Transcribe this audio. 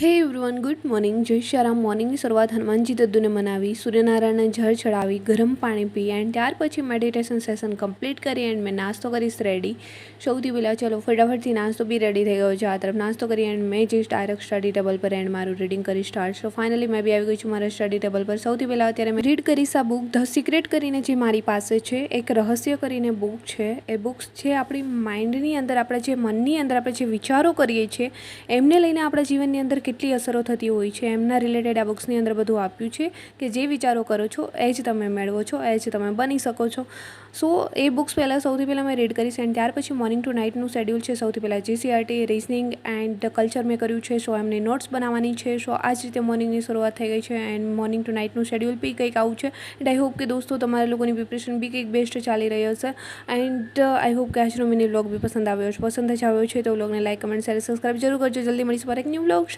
હે everyone, good morning. જય શ્યારામ. મોર્નિંગની શરૂઆત હનુમાનજી દદ્દુને મનાવી, સૂર્યનારાયણને જળ ચડાવી, ગરમ પાણી પી એન્ડ ત્યાર પછી મેડિટેશન સેશન કમ્પ્લીટ કરી એન્ડ મેં નાસ્તો કરીશ રેડી સૌથી પહેલાં ચલો ફટાફટથી નાસ્તો બી રેડી થઈ ગયો છે. આ તરફ નાસ્તો કરી એન્ડ મેં જઈશ ડાયરેક્ટ સ્ટડી ટેબલ પર એન્ડ મારું રીડિંગ કરી સ્ટાર્ટ સો ફાઇનલી મેં બી આવી ગઈ છું મારા સ્ટડી ટેબલ પર. સૌથી પહેલાં અત્યારે મેં રીડ કરીશ આ બુક ધ સિક્રેટ કરીને જે મારી પાસે છે, એક રહસ્ય કરીને બુક છે. એ બુક્સ છે આપણી માઇન્ડની અંદર, આપણા જે મનની અંદર આપણે જે વિચારો કરીએ છીએ, એમને લઈને આપણા જીવનની અંદર કેટલી અસરો થતી હોય છે, એમના રિલેટેડ આ બુક્સની અંદર બધું આપ્યું છે કે જે વિચારો કરો છો, એ જ તમે મેળવો છો, એ જ તમે બની શકો છો. સો એ બુક્સ પહેલાં સૌથી પહેલાં મેં રીડ કરીશ એન્ડ ત્યાર પછી મોર્નિંગ ટુ નાઇટનું શેડ્યુલ છે સૌથી પહેલાં જીસીઆરટી રિઝનિંગ એન્ડ કલ્ચર મેં કર્યું છે સો એમની નોટ્સ બનાવવાની છે સો આ જ રીતે મોર્નિંગની શરૂઆત થઈ ગઈ છે એન્ડ મોર્નિંગ ટુ નાઇટનું શેડ્યુલ બી કંઈક આવું છે. એન્ડ આઈ હોપ કે દોસ્તો તમારા લોકોની પ્રિપરેશન બી કંઈક બેસ્ટ ચાલી રહ્યો હશે. એન્ડ આઈ હોપ કે આજનો મિની વ્લોગ બી પસંદ આવ્યો છે પસંદ જ આવ્યો છે તો વ્લોગને લાઈક કમેન્ટ શેર સબસ્ક્રાઈબ જરૂર કરજો. જલ્દી મળીશું પર એક ન્યૂ વ્લોગ